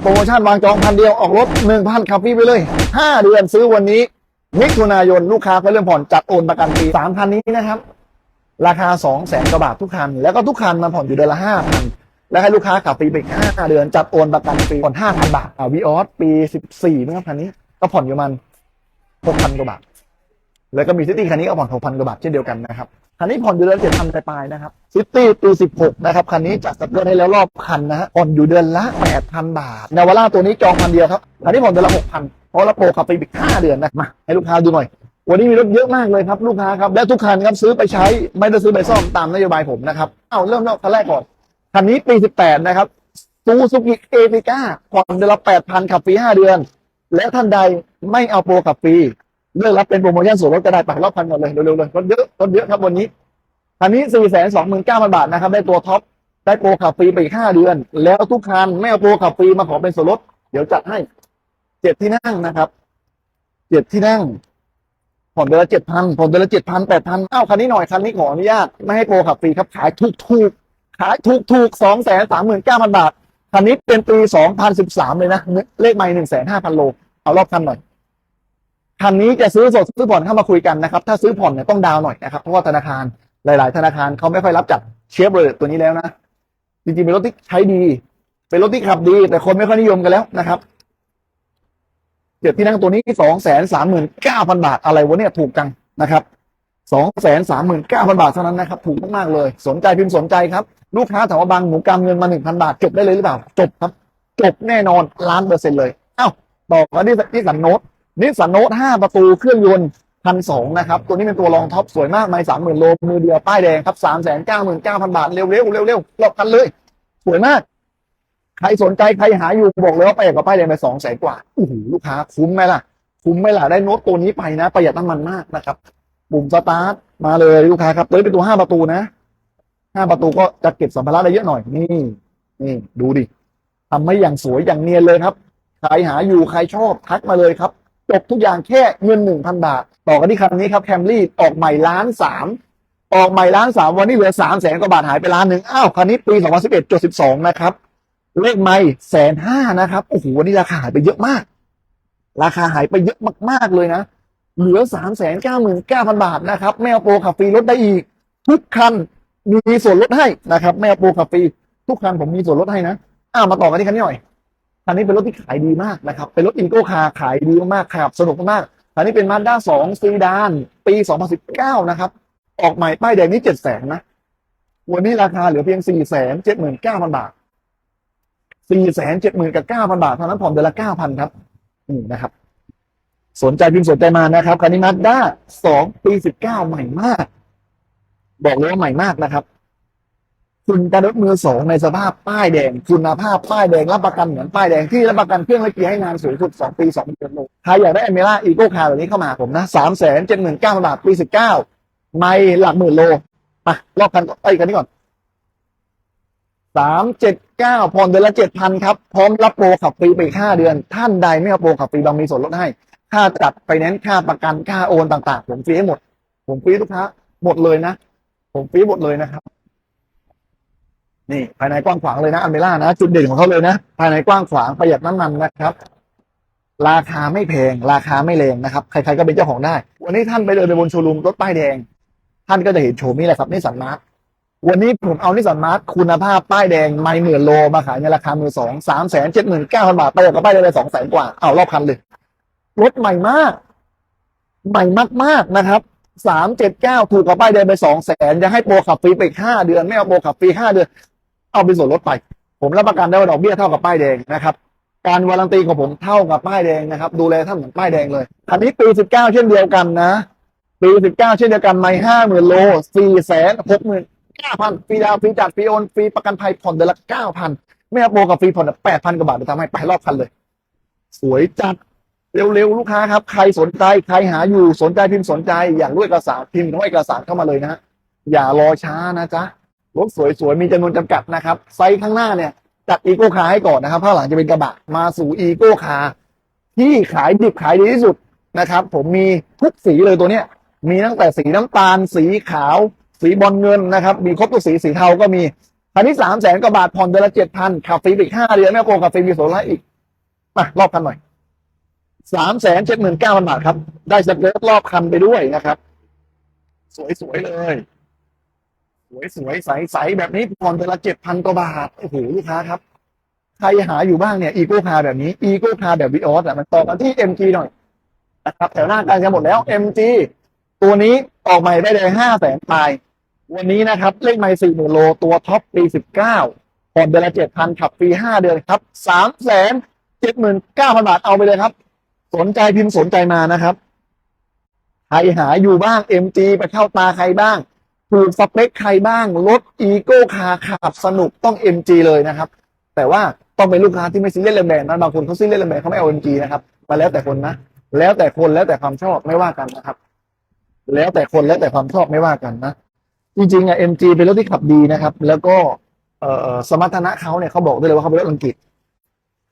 โปรโมชั่นวางจองพันเดียวออกรถหนึ่งพันขับฟรีไปเลยห้าเดือนซื้อวันนี้ มิถุนายนลูกค้าเขาเริ่มผ่อนจัดโอนประกันปีสามคันนี้นะครับ ราคาสองแสนกว่าบาททุกคัน แล้วก็ทุกคันมาผ่อนอยู่เดือนละห้าพันแล้วให้ลูกค้าขับฟรีไปอีกห้าเดือนจัดโอนประกันฟรีผ่อนห้าพันบาทอ่าวีออสปีสิบสี่นะครับคันนี้ก็ผ่อนอยู่มันหกพันกว่าบาท แล้วก็มีซิตี้คันนี้ก็ผ่อนหกพันกว่าบาทเช่นเดียวกันนะครับคันนี้ผ่อนอยู่เดือนเจ็ดพันปลายๆนะครับซิตี้ปีสิบหกนะครับคันนี้จัดสเกิร์ตให้แล้วรอบคันนะฮะผ่อนอยู่เดือนละแปดพันบาทนาวาร่าตัวนี้จองพันเดียวครับคันนี้ผ่อนเดือนละหกพันเพราะเรับโปรขับไปอีกห้าเดือนนะมาให้ลูกค้าดูหน่อยวันนี้มีรถเยอะมากเลยครับลูกค้าครับและทุกคันครับซื้อไปใช้ไม่ได้ซื้อไปซ่อมตามนโยบายผมนะครับเอาเริ่มแรกคันแรกก่อนคันนี้ปีสิบแปดนะครับซูซูกิเอติก้าผ่อนเดือนละแปดพันขับฟรีห้าเดือน และท่านใดไม่เอาโปรขับฟรี เลือกรับเป็นโปรโมชั่นส่วนลดก็ได้ไปรอบพันหมดเลยเร็วๆเลยรถเยอะรถเยอะครับวันนี้คันนี้สี่แสนสองหมื่นเก้าพันบาทนะครับ ได้ตัวท็อปได้โปรขับฟรีไปอีกห้าเดือน แล้วทุกคันไม่เอาโปรขับฟรีมาขอเป็นส่วนลดเดี๋ยวจัดให้เจ็ดที่นั่งนะครับเจ็ดที่นั่งผ่อนเดือนละเจ็ดพันผ่อนเดือนละเจ็ดพันแปดพันอ้าวคันนี้หน่อยคันนี้ขออนุญาตไม่ให้โปรขับฟรีครับขายถูกถูกๆขายถูกถูกสองแสนสามหมื่นเก้าพันบาทคันนี้เป็นปีสองพันสิบสามเลยนะเลขไม่หนึ่งแสนห้าพันโลเอารอบคันหน่อย คันนี้จะซื้อสดซื้อผ่อนเข้ามาคุยกันนะครับ ถ้าซื้อผ่อนเนี่ยต้องดาวน์หน่อยนะครับ เพราะว่าธนาคารหลาย ๆ ธนาคารเขาไม่ค่อยรับจัดเชฟเลยตัวนี้แล้วนะ จริง ๆ เป็นรถที่ใช้ดี เป็นรถที่ขับดี แต่คนไม่ค่อยนิยมกันแล้วนะครับเดี๋ยวที่นั่งตัวนี้สองแสนสามหมื่นเก้าพันบาทอะไรวะเนี่ยถูกจังนะครับสองแสนสามหมื่นเก้าพันบาทเท่านั้นนะครับ ถูกมาก ๆ เลย สนใจพิมพ์สนใจครับ ลูกค้าถามว่าบางหมูกำเงินมาหนึ่งพันบาท จบได้เลยหรือเปล่า จบครับ จบแน่นอนล้านเปอร์เซ็นต์เลย เอ้าวต่อกันที่ที่สันโนต นิสสันโนต5ประตูเครื่องยนต์พันสองนะครับ ตัวนี้เป็นตัวรองท็อปสวยมากไม่สามหมื่นโลมือเดียวป้ายแดงครับสามแสนเก้าหมื่นเก้าพันบาท เร็วเร็วเร็วเร็วรอบกันเลย สวยมาก ใครสนใจ ใครหาอยู่บอกเลยว่าไปกับป้ายแดงไปสองแสนกว่าโอ้โหลูกค้า คุ้มไหมล่ะ คุ้มไหมล่ะ ได้โน้ตตัวนี้ไปนะ ประหยัดน้ำมันมากนะครับ ปุ่มสตาร์ทมาเลยลูกค้าครับตัวนี้เป็นตัวห้าประตูนะห้าประตูก็จะเก็บสัมภาระได้เยอะหน่อยนี่นี่ดูดิทำให้อย่างสวยอย่างเนียนเลยครับใครหาอยู่ใครชอบทักมาเลยครับ จบทุกอย่างแค่เงินหนึ่งพันบาท ต่อกันที่คันนี้ครับแคมรี่ออกใหม่ล้านสามออกใหม่ล้านสามวันนี้เหลือสามแสนกว่าบาทหายไปล้านหนึ่งอ้าวคันนี้ปีสองพันสิบเอ็ดจุดสิบสองนะครับเลขไม่แสนห้านะครับโอ้โหวันนี้ราคาหายไปเยอะมาก ราคาหายไปเยอะมากๆเลยนะ เหลือสามแสนเก้าหมื่นเก้าพันบาทนะครับไม่เอาโปรขับฟรีลดได้อีก ทุกคันมีส่วนลดให้นะครับไม่เอาโปรขับฟรีทุกคันผมมีส่วนลดให้นะอ้าวมาต่อกันที่คันนี้หน่อย คันนี้เป็นรถที่ขายดีมากนะครับ เป็นรถอีโก้คาขายดีมากๆขับสนุกมากๆคันนี้เป็นมาด้าสองซีดานปี 2019 นะครับ ออกใหม่ป้ายแดงนี่เจ็ดแสนนะ วันนี้ราคาเหลือเพียงสี่แสนเจ็ดหมื่นเก้าพันบาทสี่แสนเจ็ดหมื่นกับเก้าพันบาทเท่านั้นผ่อนเดือนละเก้าพันครับนี่นะครับ สนใจพิมพ์สนใจมานะครับคันนี้มาด้าสองปีสิบเก้าใหม่มาก บอกเลยว่าใหม่มากนะครับ คุณการถมือสองในสภาพป้ายแดง คุณภาพป้ายแดงรับประกันเหมือนป้ายแดงที่รับประกันเครื่องและเกียร์ให้นานสูงสุดสองปีสองเดือนโลใครอยากได้อเมร่าอีโก้คาร์แบบนี้เข้ามาผมนะสามแสนเจ็ดหมื่นเก้าพันบาทปีสิบเก้าไม่หลักหมื่นโลมารอบคันก่อนไอ้ยคันนี้ก่อนสามเจ็ดเก้าผ่อนเดือนละเจ็ดพันครับ พร้อมรับโปรขับฟรีไปห้าเดือน ท่านใดไม่เอาโปรขับฟรีบางมีส่วนลดให้ ค่าจัดไปแนนซ์ค่าประกันค่าโอนต่างๆ ผมฟรีให้หมด ผมฟรีลูกค้าหมดเลยนะ ผมฟรีหมดเลยนะครับ นี่ภายในกว้างขวางเลยนะอเมร่านะจุดเด่นของเขาเลยนะ ภายในกว้างขวางประหยัดน้ำมันนะครับ ราคาไม่แพง ราคาไม่แรงนะครับ ใครๆก็เป็นเจ้าของได้ วันนี้ท่านไปเดินไปบนโชว์รูมรถป้ายแดง ท่านก็จะเห็นโฉมนี่แหละครับนิสสันมาร์ทวันนี้ผมเอานิสสันมาร์ทคุณภาพป้ายแดงไม่หมื่นโลมาขายในราคามือสองสามแสนเจ็ดหมื่นเก้าพันบาทไปกับป้ายแดงไปสองแสนกว่าเอารอบคันเลยรถใหม่มาก ใหม่มากๆนะครับสามเจ็ดเก้าถูกกว่าป้ายแดงไปสองแสนจะให้โปรขับฟรีไปอีกห้าเดือน ไม่เอาโปรขับฟรีห้าเดือน เอาเป็นส่วนลดไป ผมรับประกันได้ว่าดอกเบี้ยเท่ากับป้ายแดงนะครับ การวารันตีของผมเท่ากับป้ายแดงนะครับ ดูแลท่านเหมือนป้ายแดงเลยอันนี้ปีสิบเก้าเช่นเดียวกันนะปีสิบเก้าเช่นเดียวกันไม่ห้าหมื่นโลสี่แสนหกหมื่นเก้าพันฟรีดาวฟรีจัดฟรีโอนฟรีประกันภัยผ่อนเดือนละเก้าพันไม่เอาโปรกับฟรีผ่อนแปดพันกว่าบาทเดี๋ยวทำให้ไปรอบคันเลย สวยจัดเร็วๆลูกค้าครับ ใครสนใจใครหาอยู่สนใจพิมพ์สนใจ อยากรู้เอกสารพิมพ์เข้าเอกสารเข้ามาเลยนะอย่ารอช้านะจ๊ะ รถสวยๆมีจำนวนจำกัดนะครับ ไซส์ข้างหน้าเนี่ย จัดอีโก้คาร์ให้ก่อนนะครับข้างหลังจะเป็นกระบะมาสู่อีโก้คาร์ที่ขายดิบขายดีที่สุดนะครับ ผมมีทุกสีเลยตัวเนี้ย มีตั้งแต่สีน้ำตาล สีขาว สีบอลเงินนะครับ มีครบทุกสีสีเทาก็มีคันนี้สามแสนกว่าบาทผ่อนเดือนละเจ็ดพันขับฟรีอีกห้าเดือนไม่โปรขับฟรีมีส่วนลดอีกมารอบคันหน่อยสามแสนเจ็ดหมื่นเก้าพันบาทครับ ได้สเกิร์ตรอบคันไปด้วยนะครับ สวยๆเลย สวยๆใสๆแบบนี้ผ่อนเดือนละเจ็ดพันกว่าบาทโอ้โหลูกค้าครับ ใครหาอยู่บ้างเนี่ยอีโก้คาแบบนี้อีโก้คาแบบวีออสอะมันต่อกันที่ MG หน่อยนะครับแถวหน้าการกันหมดแล้ว MG ตัวนี้ออกใหม่ได้เลยห้าแสนปลาย วันนี้นะครับ เลขไมล์สี่หมื่นโลตัวท็อปปีสิบเก้าผ่อนเดือนละเจ็ดพันขับฟรีห้าเดือนครับสามแสนเจ็ดหมื่นเก้าพันบาทเอาไปเลยครับ สนใจพิมพ์สนใจมานะครับ ใครหาอยู่บ้าง MG ไปเข้าตาใครบ้าง ถูกสเปคใครบ้าง รถอีโก้คาขับสนุกต้อง MG เลยนะครับ แต่ว่าต้องเป็นลูกค้าที่ไม่ซีเรียสเรื่องแบรนด์นะบางคนเขาซีเรียสเรื่องแบรนด์เขาไม่เอา MG นะครับมาแล้วแต่คนนะ แล้วแต่คนแล้วแต่ความชอบไม่ว่ากันนะครับ แล้วแต่คนแล้วแต่ความชอบไม่ว่ากันนะจริงๆอะ MG เป็นรถที่ขับดีนะครับ แล้วก็เอ่อสมรรถนะเขาเนี่ยเขาบอกได้เลยว่าเขาเป็นรถอังกฤษ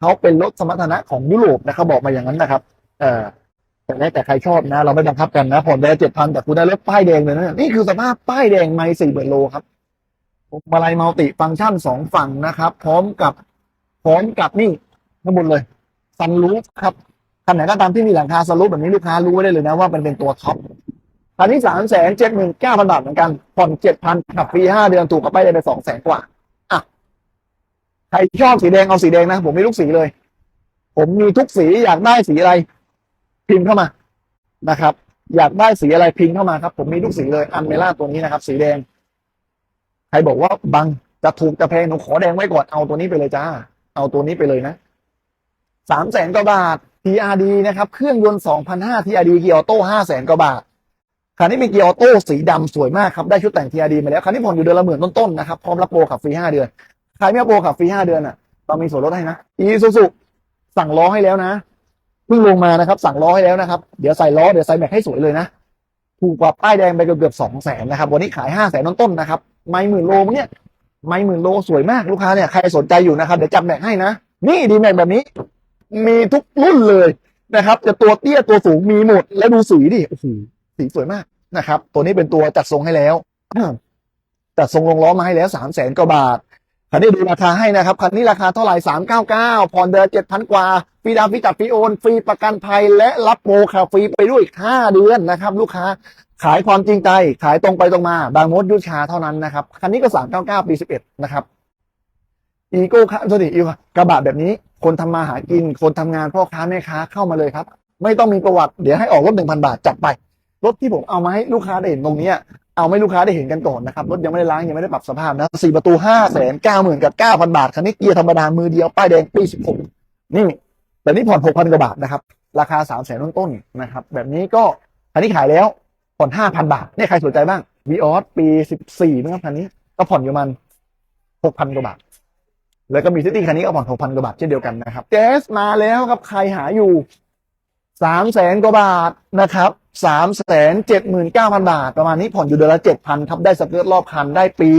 เขาเป็นรถสมรรถนะของยุโรปนะเขาบอกมาอย่างนั้นนะครับ เออ แต่แล้วแต่ใครชอบนะ เราไม่บังคับกันนะผ่อนได้เจ็ดพันแต่คุณได้รถป้ายแดงเลยนะนี่คือสภาพป้ายแดงไม่สี่หมื่นโลครับมาลัยมัลติฟังก์ชันสองฝั่งนะครับ พร้อมกับพร้อมกับนี่ทั้งหมดเลยซันรูฟครับคันไหนก็ตามที่มีหลังคาซันรูฟแบบนี้ลูกค้ารู้ไว้ได้เลยนะว่ามันเป็นตัวท็อปคันนี้สามแสนเจ็ดหมื่นเก้าพันบาทเหมือนกันผ่อนเจ็ดพันขับฟรีห้าเดือนถูกกับป้ายแดงไปสองแสนกว่าอะใครชอบสีแดงเอาสีแดงนะ ผมมีทุกสีเลย ผมมีทุกสีอยากได้สีอะไร พิมพ์เข้ามานะครับ อยากได้สีอะไรพิมพ์เข้ามาครับ ผมมีทุกสีเลยอันเมล่าตัวนี้นะครับ สีแดง ใครบอกว่าบังจะถูกจะแพงหนูขอแดงไว้ก่อนเอาตัวนี้ไปเลยจ้า เอาตัวนี้ไปเลยนะสามแสนกว่าบาท TRD นะครับ เครื่องยนต์2,500 TRD เกียร์ออโต้ห้าแสนกว่าบาทคันนี้เป็นเกียร์ออโต้สีดำสวยมากครับ ได้ชุดแต่ง TRD มาแล้วคันนี้ผ่อนอยู่เดือนละหมื่นต้นๆนะครับพร้อมรับโปรขับฟรีห้าเดือนใครไม่เอาโปรขับฟรีห้าเดือนอะเรามีส่วนลดให้นะอีซูซูสั่งล้อให้แล้วนะ เพิ่งลงมานะครับ สั่งล้อให้แล้วนะครับ เดี๋ยวใส่ล้อเดี๋ยวใส่แม็กให้สวยเลยนะถูกกว่าป้ายแดงไปเกือบสองแสนนะครับ วันนี้ขายห้าแสนต้นๆนะครับไม่หมื่นโลเนี่ยไม่หมื่นโลสวยมากลูกค้าเนี่ยใครสนใจอยู่นะครับเดี๋ยวจับแม็กให้นะนี่ดีแม็กแบบนี้ มีทุกรุ่นเลยนะครับ จะตัวเตี้ยตัวสูงมีหมด แล้วดูสีดิโอ้โหสีสวยมากนะครับ ตัวนี้เป็นตัวจัดทรงให้แล้วจัดทรงลงล้อมาให้แล้วสามแสนกว่าบาท คันนี้ดูราคาให้นะครับ คันนี้ราคาเท่าไหร่สามเก้าเก้าผ่อนเดือนเจ็ดพันกว่าฟรีดาวน์ฟรีจัดฟรีโอน ฟรีประกันภัยและรับโปรคาฟรีไปด้วยอีกห้าเดือนนะครับ ลูกค้าขายความจริงใจ ขายตรงไปตรงมา บางมดยุชาเท่านั้นนะครับ คันนี้ก็สามเก้าเก้าปีสิบเอ็ดนะครับอีโก้ค่ะสวัสดีอีกกระบะแบบนี้ คนทำมาหากิน คนทำงานพ่อค้าแม่ค้าเข้ามาเลยครับ ไม่ต้องมีประวัติเดี๋ยวให้ออกรถหนึ่งพันบาทจัดไป รถที่ผมเอามาให้ลูกค้าได้เห็นตรงนี้เอาให้ลูกค้าได้เห็นกันก่อนนะครับรถยังไม่ได้ล้างยังไม่ได้ปรับสภาพนะสี่ประตูห้าแสนเก้าหมื่นกับเก้าพันบาทคันนี้เกียร์ธรรมดามือเดียวป้ายแดงปีสิบหกนี่แต่นี่ผ่อนหกพันกว่าบาทนะครับราคาสามแสนต้นๆนะครับแบบนี้ก็คันนี้ขายแล้วผ่อนห้าพันบาทเนี่ยใครสนใจบ้างวีออสปีสิบสี่นะครับคันนี้ก็ผ่อนอยู่มันหกพันกว่าบาทแล้วก็มีซิตี้คันนี้ก็ผ่อนหกพันกว่าบาทเช่นเดียวกันนะครับเจสมาแล้วครับใครหาอยู่สามแสนกว่าบาทนะครับ สามแสนเจ็ดหมื่นเก้าพันบาท ประมาณนี้ผ่อนอยู่เดือนละเจ็ดพันครับได้สเกิร์ตรอบคันได้ปี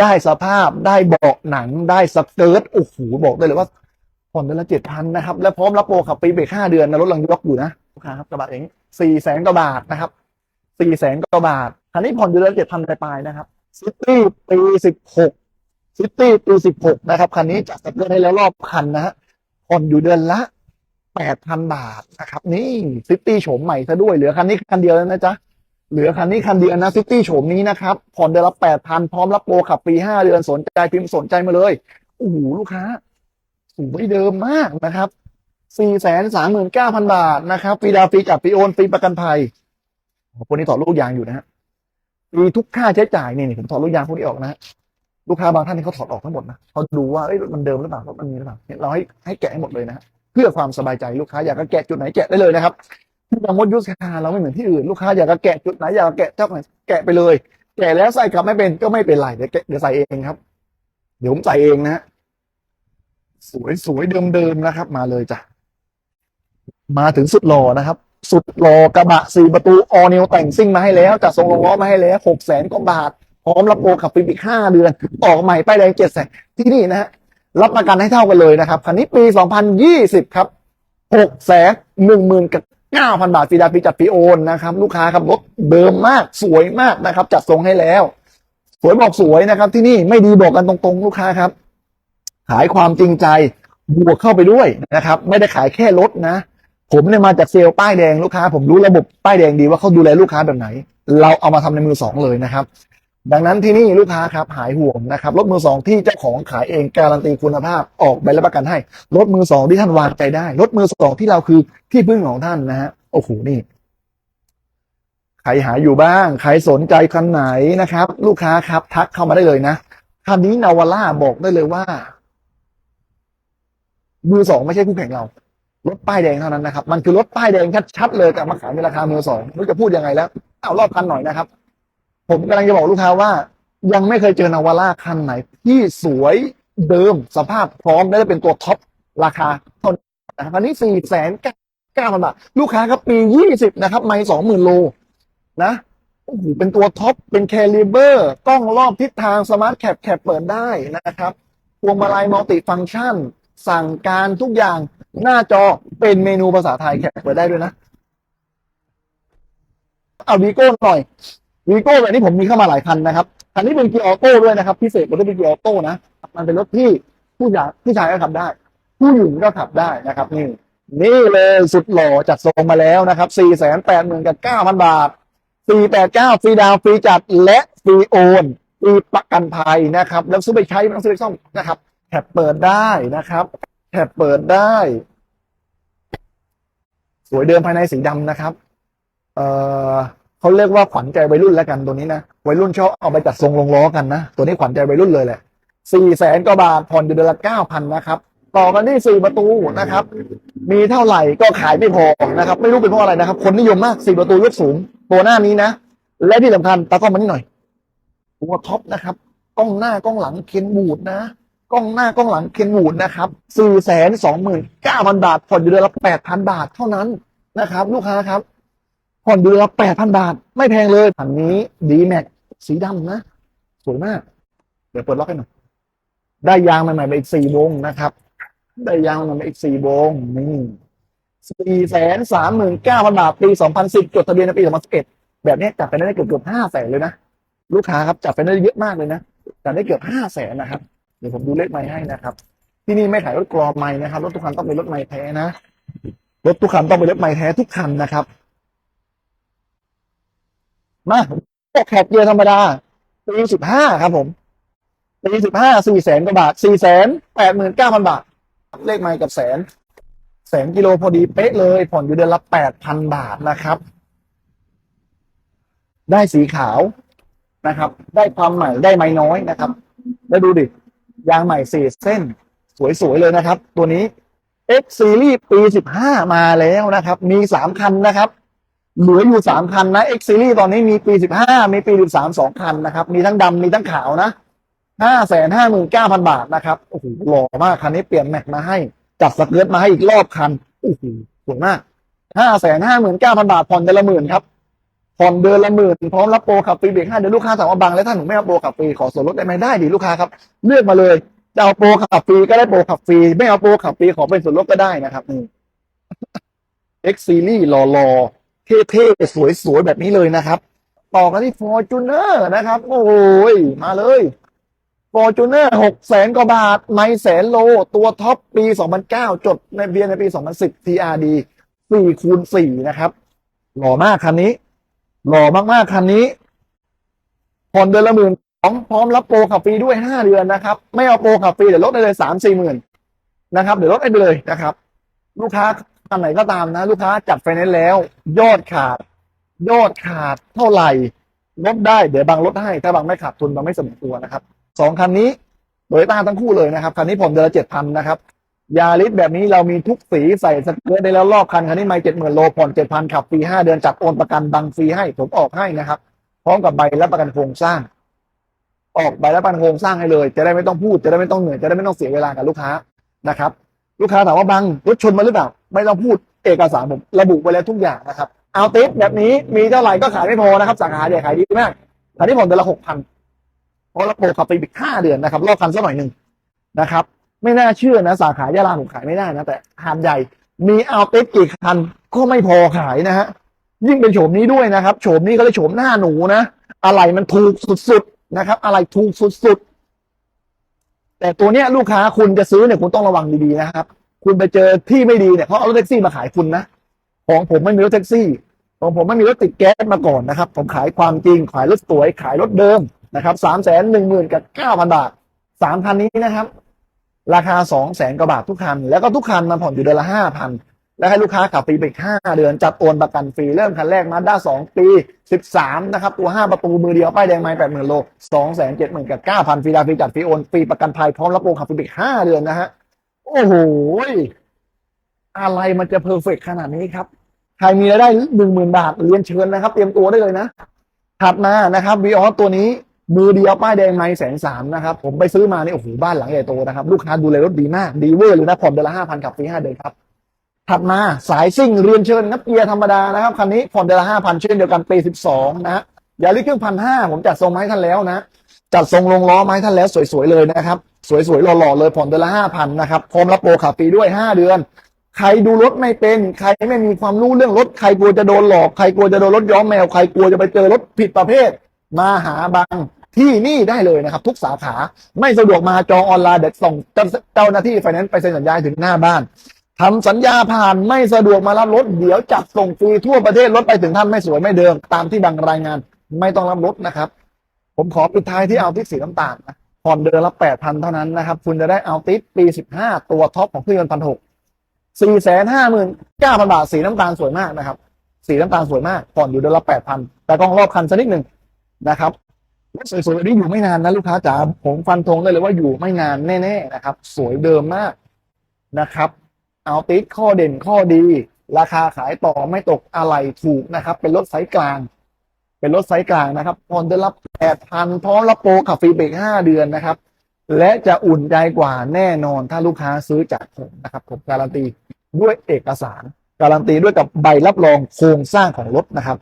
ได้สภาพได้เบาะหนังได้สเกิร์ตโอ้โหบอกได้เลยว่า ผ่อนเดือนละเจ็ดพันนะครับ และพร้อมรับโปรขับปีเบรกห้าเดือนนะรถลังยกอยู่นะลูกค้าครับกระบะเองสี่แสนกว่าบาทนะครับสี่แสนกว่าบาทคันนี้ผ่อนอยู่เดือนละเจ็ดพันปลายๆนะครับซิตี้ปีสิบหกซิตี้ปีสิบหกนะครับคันนี้จัดสเกิร์ตให้แล้วรอบคันนะฮะผ่อนอยู่เดือนละ แปดพันบาทนะครับ นี่ซิตี้โฉมใหม่ซะด้วยเหลือคันนี้คันเดียวแล้วนะจ๊ะเหลือคันนี้คันเดียวนะซิตี้โฉมนี้นะครับผ่อนเดือนละแปดพันพร้อมรับโปรขับปีห้าเดือนสนใจพิมพ์สนใจมาเลยโอ้โหลูกค้าสูงไม่เดิมมากนะครับ 4 3 9 0 0 0 บาทนะครับฟรีดาวฟรีจับฟรีโอนฟรีประกันภัยพวกนี้ถอดลูกยางอยู่นะฮะฟรีทุกค่าใช้จ่ายนี่นี่ผมถอดลูกยางพวกนี้ออกนะฮะลูกค้าบางท่านนี่เขาถอดออกทั้งหมดนะเขาดูว่าเอ้ยรถมันเดิมหรือเปล่ารถมันมีหรือเปล่าเนี่ยเราให้ให้แกะให้หมดเลยนะฮะ เพื่อความสบายใจลูกค้าอยากจะแกะจุดไหนแกะได้เลยนะครับที่บางมดยุทธคาเราไม่เหมือนที่อื่นลูกค้าอยากจะแกะจุดไหนอยากจะแกะเจ้าไหนแกะไปเลย แกะแล้วใส่กลับไม่เป็นก็ไม่เป็นไรเดี๋ยวเดี๋ยวใส่เองครับ เดี๋ยวผมใส่เองนะสวยสวยเดิมๆนะครับ มาเลยจ้ะมาถึงสุดหล่อนะครับ สุดหล่อกระบะสี่ประตูออนิวแต่งซิ่งมาให้แล้วจัดทรงลงล้อมาให้แล้วหกแสนกว่าบาทพร้อมรับโปรขับฟรีอีกห้าเดือน ออกใหม่ป้ายแดงเจ็ดแสนที่นี่นะฮะ รับประกันให้เท่ากันเลยนะครับ คันนี้ปี 2020 ครับ6แสนหนึ่งหมื่นกับ9,000บาทฟรีดาฟรีจัดฟรีโอนนะครับ ลูกค้าครับรถเดิมมากสวยมากนะครับ จัดทรงให้แล้ว สวยบอกสวยนะครับ ที่นี่ไม่ดีบอกกันตรงๆ ลูกค้าครับ ขายความจริงใจบวกเข้าไปด้วยนะครับ ไม่ได้ขายแค่รถนะ ผมเนี่ยมาจากเซลล์ป้ายแดงลูกค้า ผมรู้ระบบป้ายแดงดีว่าเขาดูแลลูกค้าแบบไหน เราเอามาทำในมือสองเลยนะครับ ดังนั้นที่นี่ลูกค้าครับหายห่วงนะครับรถมือสองที่เจ้าของขายเองการันตีคุณภาพออกใบรับประกันให้รถมือสองที่ท่านวางใจได้รถมือสองที่เราคือที่พึ่งของท่านนะฮะโอ้โหนี่ใครหาอยู่บ้างใครสนใจคันไหนนะครับ ลูกค้าครับทักเข้ามาได้เลยนะคันนี้นาวาร่าบอกได้เลยว่า มือสองไม่ใช่คู่แข่งเรารถป้ายแดงเท่านั้นนะครับ มันคือรถป้ายแดงชัดๆเลยแต่มาขายในราคามือสองไม่รู้จะพูดยังไงแล้วเอารอบคันหน่อยนะครับ ผมกำลังจะบอกลูกค้าว่า ยังไม่เคยเจอนาวาร่าคันไหน ที่สวยเดิมสภาพพร้อมและเป็นตัวท็อปราคาเท่านั้นนะครับอันนี้สี่แสนเก้าพันบาท ลูกค้าครับปียี่สิบนะครับ ไม่สองหมื่นโลนะโอ้โหเป็นตัวท็อป เป็นแคลิเบอร์ กล้องรอบทิศทางสมาร์ทแคปแคปเปิดได้นะครับพวงมาลัยมัลติฟังก์ชัน สั่งการทุกอย่างหน้าจอเป็นเมนูภาษาไทยแคปเปิดได้ด้วยนะ เอาวีโก้หน่อย วีโก้แบบนี้ผมมีเข้ามาหลายคันนะครับคันนี้เป็นเกียร์ออโต้ด้วยนะครับ พิเศษกว่าที่เป็นเกียร์ออโต้นะ มันเป็นรถที่ผู้หญ่ผู้ชายก็ขับได้ ผู้หญิงก็ขับได้นะครับ นี่ นี่เลยสุดหล่อจัดทรงมาแล้วนะครับสี่แสนแปดหมื่นกับเก้าพันบาทสี่แปดเก้าฟรีดาวฟรีจัดและฟรีโอนฟรีประกันภัยนะครับ แล้วซื้อไปใช้ไม่ต้องซื้อไปซ่อมนะครับแถบเปิดได้นะครับแถบเปิดได้ สวยเดิมภายในสีดำนะครับ เอ่อ เขาเรียกว่าขวัญใจวัยรุ่นแล้วกันตัวนี้นะวัยรุ่นชอบเอาไปจัดทรงลงล้อกันนะ ตัวนี้ขวัญใจวัยรุ่นเลยแหละสี่แสนกว่าบาทผ่อนอยู่เดือนละเก้าพันนะครับ ต่อกันที่สี่ประตูนะครับ มีเท่าไหร่ก็ขายไม่พอนะครับ ไม่รู้เป็นเพราะอะไรนะครับ คนนิยมมากสี่ประตูยกสูง ตัวหน้านี้นะ และที่สำคัญตากล้องมานี่หน่อยตัวท็อปนะครับกล้องหน้ากล้องหลังเคนบูดนะกล้องหน้ากล้องหลังเคนบูดนะครับสี่แสนสองหมื่นเก้าพันบาทผ่อนอยู่เดือนละแปดพันบาทเท่านั้นนะครับ ลูกค้าครับ ผ่อนเดือนละแปดพันบาท ไม่แพงเลยอันนี้ดีแม็กสีดำนะ สวยมาก เดี๋ยวเปิดล็อกให้หน่อย ได้ยางใหม่ๆมาอีกสี่วงนะครับ ได้ยางใหม่ๆมาอีกสี่วงนี่สี่แสนสามหมื่นเก้าพันบาท ปีสองพันสิบจดทะเบียนในปีสองพันสิบเอ็ดแบบนี้จัดไปได้เกือบเกือบห้าแสนเลยนะ ลูกค้าครับจัดไปได้เยอะมากเลยนะจัดได้เกือบห้าแสนนะครับ เดี๋ยวผมดูเลขไม้ให้นะครับ ที่นี่ไม่ขายรถกรอไม้นะครับ รถทุกคันต้องเป็นรถไม้แท้นะ รถทุกคันต้องเป็นรถไม้แท้ทุกคันนะครับ มาแคปเกียร์ธรรมดาปีสิบห้าครับผมปีสิบห้าสี่แสนกว่าบาทสี่แสนแปดหมื่นเก้าพันบาท เลขไม่กับแสน แสนกิโลพอดีเป๊ะเลย ผ่อนอยู่เดือนละแปดพันบาทนะครับ ได้สีขาวนะครับ ได้ความใหม่ได้ไม้น้อยนะครับ แล้วดูดิ ยางใหม่สี่เส้น สวย ๆ เลยนะครับ ตัวนี้ X Series ปีสิบห้ามาแล้วนะครับ มีสามคันนะครับ เหลืออยู่สามคันนะ X Series ตอนนี้มีปีสิบห้ามีปีสิบสามสองคันนะครับ มีทั้งดำมีทั้งขาวนะห้าแสนห้าหมื่นเก้าพันบาทนะครับ โอ้โหหล่อมาก คันนี้เปลี่ยนแม็กมาให้ จัดสเกิร์ตมาให้อีกรอบคัน โอ้โหสวยมากห้าแสนห้าหมื่นเก้าพันบาท ผ่อนเดือนละหมื่นครับ ผ่อนเดือนละหมื่นพร้อมรับโปรขับฟรีเบรกห้าเดี๋ยวลูกค้าถามว่าบางแล้วถ้าหนูไม่เอาโปรขับฟรีขอส่วนลดได้ไหมได้ดิลูกค้าครับ เลือกมาเลยจะเอาโปรขับฟรีก็ได้โปรขับฟรีไม่เอาโปรขับฟรีขอเป็นส่วนลดก็ได้นะครับนี่ X Series หล่อๆ เท่ๆ สวยๆ แบบนี้เลยนะครับ ต่อกันที่ Fortuner นะครับ โอ้ยมาเลย Fortuner หกแสนกว่าบาท ไม่แสนโล ตัวท็อปปี 2009 จดในเบียนในปี 2010 TRD 4คูณ4นะครับ หล่อมากคันนี้ หล่อมากๆคันนี้ผ่อนเดือนละหมื่นสองพร้อมรับโปรขับฟรีด้วย 5 เดือนนะครับ ไม่เอาโปรขับฟรีเดี๋ยวลดได้เลย 3 4หมื่นนะครับ เดี๋ยวลดให้ไปเลยนะครับ ลูกค้า ท่านไหนก็ตามนะ ลูกค้าจัดไฟแนนซ์แล้ว ยอดขาด ยอดขาดเท่าไหร่ลดได้เดี๋ยวบางลดให้ถ้าบางไม่ขาดทุนบางไม่สมตัวนะครับสองคันนี้โดยต้าทั้งคู่เลยนะครับคันนี้ผ่อนเดือนละเจ็ดพันนะครับยาริสแบบนี้เรามีทุกสีใส่สเกิร์ตได้แล้วรอบคันคันนี้ไม่เจ็ดหมื่นโลผ่อนเจ็ดพันขับฟรีห้าเดือนจัดโอนประกันบังฟรีให้ผมออกให้นะครับ พร้อมกับใบรับประกันโครงสร้าง ออกใบรับประกันโครงสร้างให้เลย จะได้ไม่ต้องพูดจะได้ไม่ต้องเหนื่อยจะได้ไม่ต้องเสียเวลากับลูกค้านะครับ ลูกค้าถามว่าบังรถชนมาหรือเปล่า ไม่ต้องพูดเอกสารผมระบุไว้แล้วทุกอย่างนะครับเอาติสแบบนี้มีเท่าไหร่ก็ขายไม่พอนะครับสาขาใหญ่ขายดีมากคันนี้ผ่อนเดือนละหกพันเพราะเรับโปรขับไปอีกห้าเดือนนะครับรอบคันสักหน่อยหนึ่งนะครับ ไม่น่าเชื่อนะ สาขายาลาผมขายไม่ได้นะแต่หาดใหญ่มีเอาติสกี่คันก็ไม่พอขายนะฮะยิ่งเป็นโฉมนี้ด้วยนะครับโฉมนี้เขาเรียกโฉมหน้าหนูนะ อะไรมันถูกสุดๆนะครับ อะไรถูกสุดๆ แต่ตัวเนี้ยลูกค้าคุณจะซื้อเนี่ยคุณต้องระวังดีๆนะครับ คุณไปเจอที่ไม่ดีเนี่ยเขาเอารถแท็กซี่มาขายคุณนะของผมไม่มีรถแท็กซี่ของผมไม่มีรถติดแก๊สมาก่อนนะครับ ผมขายความจริงขายรถสวยขายรถเดิมนะครับสามแสนหนึ่งหมื่นกับเก้าพันบาทสามคันนี้นะครับ ราคาสองแสนกว่าบาททุกคัน แล้วก็ทุกคันมาผ่อนอยู่เดือนละห้าพัน แล้วให้ลูกค้าขับฟรีไปห้าเดือน จัดโอนประกันฟรี เริ่มคันแรกมาด้าสองปีสิบสามนะครับตัวห้าประตูมือเดียว ป้ายแดงไม่แปดหมื่นโลสองแสนเจ็ดหมื่นกับเก้าพันฟรีดาฟรีจัดฟรีโอนฟรีประกันภัยพร้อมรับโอนขับฟรีไปห้าเดือนนะฮะโอ้โหอะไรมันจะเพอร์เฟกขนาดนี้ครับ ใครมีรายได้หนึ่งหมื่นบาทเรียนเชิญนะครับ เตรียมตัวได้เลยนะถัดมานะครับวีออสตัวนี้มือเดียวป้ายแดงไม่แสนสามนะครับ ผมไปซื้อมาเนี่ยโอ้โหบ้านหลังใหญ่โตนะครับ ลูกค้าดูแลรถดีมาก ดีเวอร์เลยนะผ่อนเดือนละห้าพันขับฟรีห้าเดือนครับ ถัดมาสายซิ่งเรียนเชิญนับเกียร์ธรรมดานะครับคันนี้ผ่อนเดือนละห้าพันเช่นเดียวกันปีสิบสองนะอย่าลิเครื่องพันห้าผมจัดทรงไม้ท่านแล้วนะ จัดทรงลงล้อไม้ท่านแล้วสวยๆเลยนะครับ สวยๆหล่อๆเลยผ่อนเดือนละห้าพันนะครับพร้อมรับโปรขับฟรีด้วยห้าเดือน ใครดูรถไม่เป็น ใครไม่มีความรู้เรื่องรถใครกลัวจะโดนหลอกใครกลัวจะโดนรถย้อมแมวใครกลัวจะไปเจอรถผิดประเภท มาหาบางที่นี่ได้เลยนะครับ ทุกสาขาไม่สะดวกมาจองออนไลน์เด็กส่งเจ้าเจ้าหน้าที่ไฟแนนซ์ไปเซ็นสัญญาถึงหน้าบ้าน ทำสัญญาผ่านไม่สะดวกมารับรถ เดี๋ยวจัดส่งฟรีทั่วประเทศรถไปถึงท่านไม่สวยไม่เดิม ตามที่บางรายงานไม่ต้องรับรถนะครับ ผมขอปิดท้ายที่เอาติสสีน้ำตาลนะผ่อนเดือนละแปดพันเท่านั้นนะครับ คุณจะได้เอาติสปีสิบห้าตัวท็อปของเครื่องยนต์พันหกสี่แสนห้าหมื่นเก้าพันบาทสีน้ำตาลสวยมากนะครับ สีน้ำตาลสวยมากผ่อนอยู่เดือนละแปดพันแต่กล้องรอบคันสักนิดหนึ่งนะครับรถสวยๆแบบนี้อยู่ไม่นานนะลูกค้าจ๋าผมฟันธงได้เลยว่าอยู่ไม่นานแน่ๆนะครับ สวยเดิมมากนะครับ เอาติดข้อเด่นข้อดี ราคาขายต่อไม่ตกอะไรถูกนะครับ เป็นรถไซส์กลาง เป็นรถไซส์กลางนะครับผ่อนเดือนละแปดพันพร้อมรับโปรขับฟรีเบรกห้าเดือนนะครับ และจะอุ่นใจกว่าแน่นอนถ้าลูกค้าซื้อจากผมนะครับผมการันตีด้วยเอกสาร การันตีด้วยกับใบรับรองโครงสร้างของรถนะครับ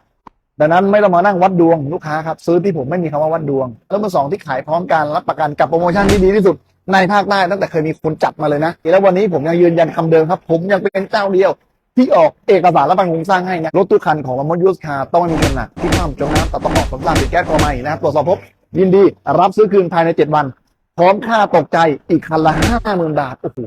ดังนั้นไม่ต้องมานั่งวัดดวงลูกค้าครับซื้อที่ผมไม่มีคำว่าวัดดวงแล้วมาสองที่ขายพร้อมกันรับประกันกับโปรโมชั่นที่ดีที่สุด ในภาคใต้ตั้งแต่เคยมีคนจับมาเลยนะแล้ววันนี้ผมยังยืนยันคำเดิมครับ ผมยังเป็นเจ้าเดียว ที่ออกเอกสารและบันโครงสร้างให้นะรถตู้คันของมามดยูสคาต้องไม่มีน้ำหนักที่ข้ามจมน้ำแต่ต้องออกสำหรับติดแก๊สกอใหม่นะครับตรวจสอบพบยินดีรับซื้อคืนภายใน 7 วัน พร้อมค่าตกใจอีกคันละห้าหมื่นบาทโอ้โห